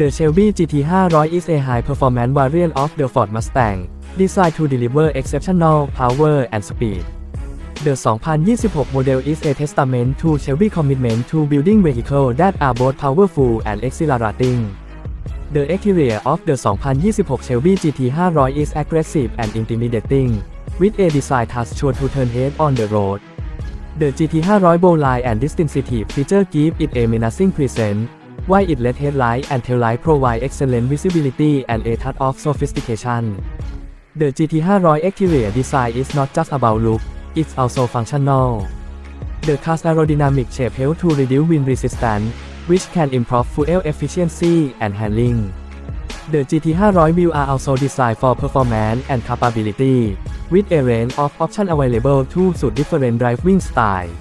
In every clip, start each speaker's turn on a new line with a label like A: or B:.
A: The Shelby GT 500 is a high-performance variant of the Ford Mustang, designed to deliver exceptional power and speed. The 2026 model is a testament to Shelby commitment to building vehicles that are both powerful and exhilarating. The exterior of the 2026 Shelby GT 500 is aggressive and intimidating, with a design sure to turn head on the road. The GT 500 bow line and distinctive feature give it a menacing presence, while it LED headlight and taillight provide excellent visibility and a touch of sophistication. The GT 500 exterior design is not just about look, it's also functional. The car's aerodynamic shape helps to reduce wind resistance, which can improve fuel efficiency and handling. The GT 500 wheels are also designed for performance and capability, with a range of options available to suit different driving styles.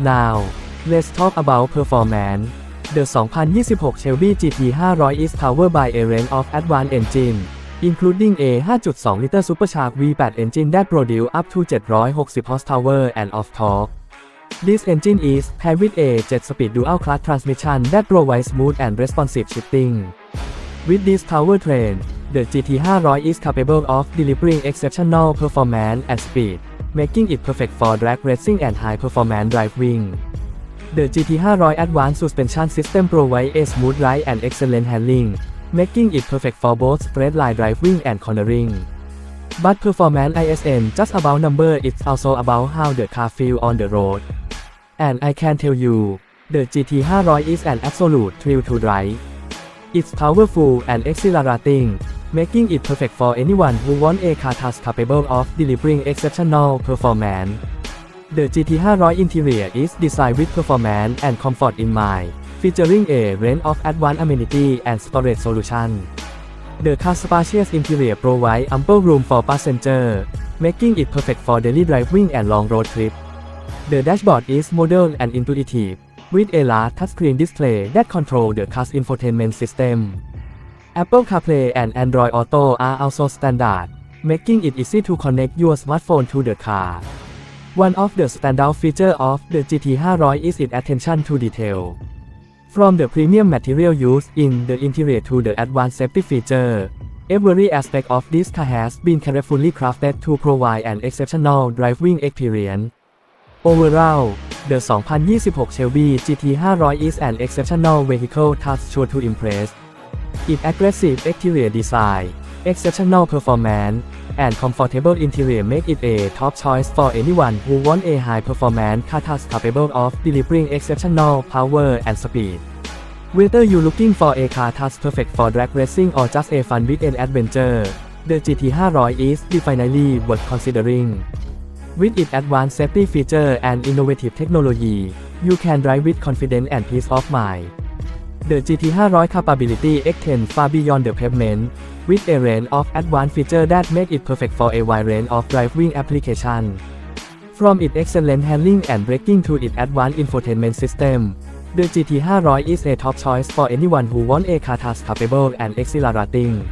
A: Now, let's talk about performance. The 2026 Shelby GT 500 is powered by a range of advanced engines, including a 5.2-liter supercharged V8 engine that produce up to 760 horsepower and of torque. This engine is paired with a 7-speed dual-clutch transmission that provides smooth and responsive shifting. With this powertrain, the GT 500 is capable of delivering exceptional performance and speed, making it perfect for drag racing and high-performance driving. The GT 500 Advanced Suspension System provides a smooth ride and excellent handling, making it perfect for both straight line driving and cornering. But performance isn't just about number it's also about how the car feels on the road. And I can tell you, the GT 500 is an absolute thrill to drive. It's powerful and exhilarating, making it perfect for anyone who wants a car that's capable of delivering exceptional performance. The GT 500 interior is designed with performance and comfort in mind, featuring a range of advanced amenities and storage solutions. The car's spacious interior provides ample room for passengers, making it perfect for daily driving and long road trips. The dashboard is modern and intuitive, with a large touchscreen display that controls the car's infotainment system. Apple CarPlay and Android Auto are also standard, making it easy to connect your smartphone to the car. One of the standout features of the GT 500 is its attention to detail. From the premium material used in the interior to the advanced safety feature, every aspect of this car has been carefully crafted to provide an exceptional driving experience. Overall, the 2026 Shelby GT 500 is an exceptional vehicle that's sure to impress. Its aggressive exterior design, exceptional performance, and comfortable interior make it a top choice for anyone who wants a high-performance car that's capable of delivering exceptional power and speed. Whether you're looking for a car that's perfect for drag racing or just a fun weekend adventure, the GT 500 is definitely worth considering. With its advanced safety feature and innovative technology, you can drive with confidence and peace of mind. The GT 500 capability extends far beyond the pavement, with a range of advanced features that make it perfect for a wide range of driving applications. From its excellent handling and braking to its advanced infotainment system, the GT 500 is a top choice for anyone who wants a car that's capable and exhilarating.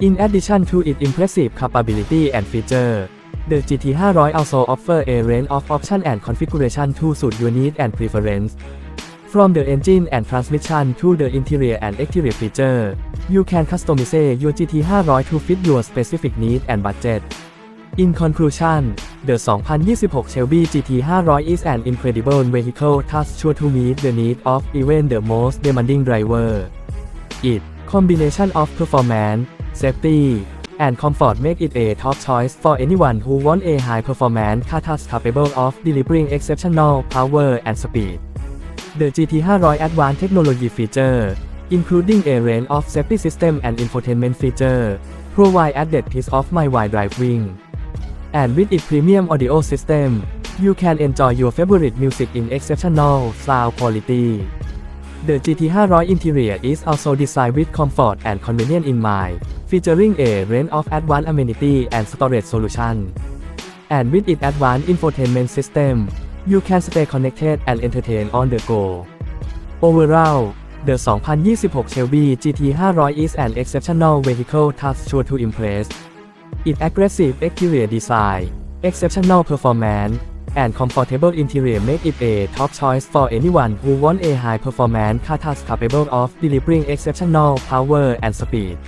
A: In addition to its impressive capability and feature, the GT 500 also offers a range of options and configuration to suit your needs and preference. From the engine and transmission to the interior and exterior feature, you can customize your GT 500 to fit your specific needs and budget. In conclusion, the 2026 Shelby GT 500 is an incredible vehicle that's sure to meet the needs of even the most demanding driver. Its combination of performance, safety, and comfort make it a top choice for anyone who wants a high-performance car that's capable of delivering exceptional power and speed. The GT 500 advanced technology feature, including a range of safety system and infotainment feature, provide added peace of mind while driving. And with its premium audio system, you can enjoy your favorite music in exceptional sound quality. The GT 500 interior is also designed with comfort and convenience in mind, featuring a range of advanced amenities and storage solutions. And with its advanced infotainment system, you can stay connected and entertain on the go. Overall, the 2026 Shelby GT 500 is an exceptional vehicle that's sure to impress. Its aggressive exterior design, exceptional performance, and comfortable interior make it a top choice for anyone who wants a high performance car that's capable of delivering exceptional power and speed